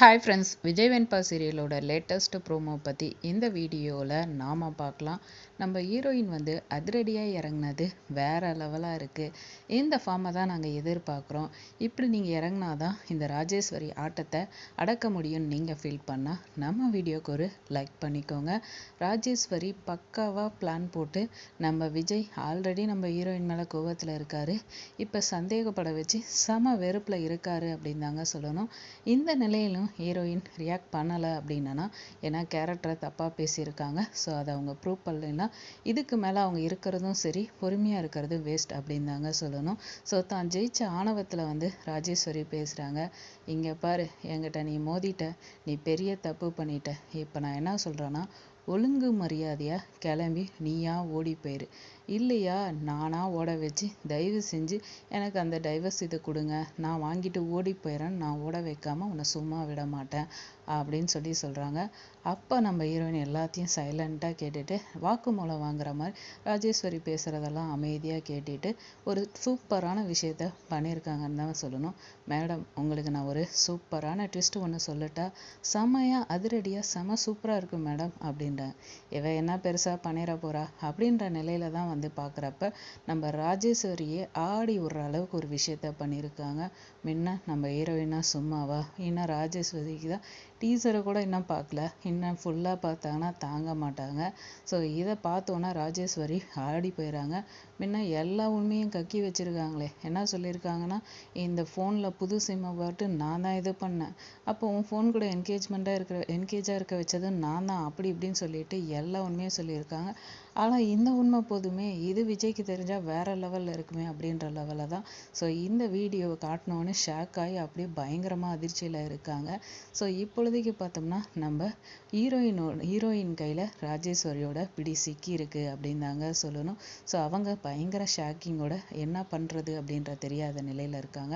Hi friends Vijay Venba சீரியலோட latest promo பற்றி இந்த வீடியோவில் நாம் பார்க்கலாம். நம்ம ஹீரோயின் வந்து அதிரடியாக இறங்குனது வேறு லெவலாக இருக்குது இந்த ஃபார்மை தான் நாங்கள் எதிர்பார்க்குறோம். இப்படி நீங்கள் இறங்கினா தான் இந்த ராஜேஸ்வரி ஆட்டத்தை அடக்க முடியும்னு நீங்கள் ஃபீல் பண்ணால் நம்ம வீடியோக்கு ஒரு லைக் பண்ணிக்கோங்க. ராஜேஸ்வரி பக்காவாக பிளான் போட்டு நம்ம விஜய் ஆல்ரெடி நம்ம ஹீரோயின் மேலே கோவத்தில் இருக்கார். இப்போ சந்தேகப்பட வச்சு சம வெறுப்பில் இருக்காரு அப்படின்னு தாங்க சொல்லணும். இந்த நிலையிலும் ஹீரோயின் ரியாக்ட் பண்ணலை அப்படின்னா ஏன்னா கேரக்டரை தப்பாக பேசியிருக்காங்க. ஸோ அதை அவங்க ப்ரூவ் பண்ணலைன்னா இதுக்கு மேலே அவங்க இருக்கிறதும் சரி பொறுமையாக இருக்கிறது வேஸ்ட் அப்படின்னு தாங்க சொல்லணும். ஸோ தான் ஜெயிச்ச ஆணவத்தில் வந்து ராஜேஸ்வரி பேசுகிறாங்க இங்கே பாரு என்கிட்ட நீ மோதிட்ட நீ பெரிய தப்பு பண்ணிட்ட. இப்போ நான் என்ன சொல்கிறேன்னா ஒழுங்கு மரியாதையாக கிளம்பி நீயா ஓடி போயிரு. இல்லையா? நானா ஓட வச்சு தயவு செஞ்சு எனக்கு அந்த டைவர்ஸ் இதை கொடுங்க. நான் வாங்கிட்டு ஓடி போயிடுறேன்னு நான் ஓட வைக்காம உன்னை சும்மா விட மாட்டேன் அப்படின்னு சொல்லி சொல்கிறாங்க அப்போ நம்ம ஹீரோயின் எல்லாத்தையும் சைலண்ட்டாக கேட்டுட்டு வாக்குமூலம் வாங்குற மாதிரி ராஜேஸ்வரி பேசுகிறதெல்லாம் அமைதியாக கேட்டுட்டு ஒரு சூப்பரான விஷயத்த பண்ணியிருக்காங்கன்னு தான் சொல்லணும். மேடம் உங்களுக்கு நான் ஒரு சூப்பரான ட்விஸ்ட் ஒன்று சொல்லட்டா செமையாக அதிரடியாக செம சூப்பராக இருக்கும் மேடம் அப்படின்றேன். இவ என்ன பெருசாக பண்ணிட போகிறா அப்படின்ற நிலையில தான் வந்து பார்க்குறப்ப நம்ம ராஜேஸ்வரியே ஆடி விடுற அளவுக்கு ஒரு விஷயத்த பண்ணியிருக்காங்க முன்ன நம்ம ஹீரோயினா சும்மாவா? இன்னும் ராஜேஸ்வரிக்கு தான் டீசரை கூட இன்னும் பார்க்கல இன்னும் ஃபுல்லாக பார்த்தாங்கன்னா தாங்க மாட்டாங்க. ஸோ இதை பார்த்தோன்னா ராஜேஸ்வரி ஆடி போயிடறாங்க முன்ன எல்லா உண்மையும் கக்கி வச்சுருக்காங்களே. என்ன சொல்லியிருக்காங்கன்னா இந்த ஃபோனில் புது சிம்மை பாட்டு நான் தான் இது பண்ணேன். அப்போ உன் ஃபோன் கூட என்கேஜ்மெண்ட்டாக இருக்கிற என்கேஜாக இருக்க வச்சது நான் தான். அப்படி இப்படின்னு சொல்லிட்டு எல்லா உண்மையும் சொல்லியிருக்காங்க. ஆனால் இந்த உண்மை போதுமே இது விஜய்க்கு தெரிஞ்சால் வேற லெவலில் இருக்குமே அப்படின்ற லெவலில் தான். ஸோ இந்த வீடியோவை காட்டினோன்னே ஷாக் ஆகி அப்படியே பயங்கரமாக அதிர்ச்சியில் இருக்காங்க. ஸோ இப்பொழுதைக்கு பார்த்தோம்னா நம்ம ஹீரோயினோட ஹீரோயின் கையில் ராஜேஸ்வரியோட பிடி சிக்கி இருக்குது அப்படின்னு தாங்க சொல்லணும். ஸோ அவங்க பயங்கர ஷாக்கிங்கோட என்ன பண்ணுறது அப்படின்ற தெரியாத நிலையில் இருக்காங்க.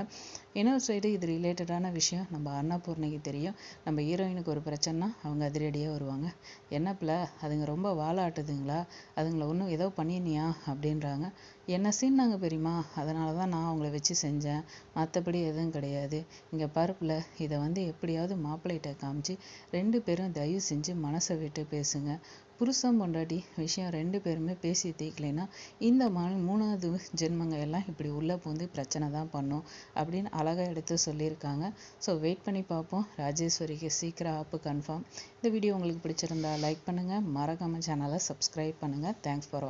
இன்னொரு சைடு இது ரிலேட்டடான விஷயம் நம்ம அன்னபூர்ணிக்கு தெரியும். நம்ம ஹீரோயினுக்கு ஒரு பிரச்சனைனா அவங்க அதிரடியாக வருவாங்க. என்ன பிள்ளை அதுங்க ரொம்ப வாழாட்டுதுங்களா அதுங்களை ஒன்றும் ஏதோ பண்ணினியா அப்படின்றாங்க. என்ன சீன்னாங்க பெரியமா அதனால தான் நான் அவங்கள வச்சு செஞ்சேன். மற்றபடி எதுவும் கிடையாது. இங்கே பருப்பில் இதை வந்து எப்படியாவது மாப்பிள்ளைகிட்ட காமிச்சு ரெண்டு பேரும் தயவு செஞ்சு மனசை விட்டு பேசுங்க. புருஷன் பொண்டாட்டி விஷயம் ரெண்டு பேருமே பேசி தீக்கலைன்னா இந்த மாதிரி மூணாவது ஜென்மங்க எல்லாம் இப்படி உள்ளே பூந்து பிரச்சனை தான் பண்ணும் அப்படின்னு அழகாக எடுத்து சொல்லியிருக்காங்க. ஸோ வெயிட் பண்ணி பார்ப்போம். ராஜேஸ்வரிக்கு சீக்கிரம் ஆப்பு கன்ஃபார்ம் இந்த வீடியோ உங்களுக்கு பிடிச்சிருந்தா லைக் பண்ணுங்கள் மறக்காம சேனலை சப்ஸ்கிரைப் பண்ணுங்கள் தேங்க்ஸ் ஃபார்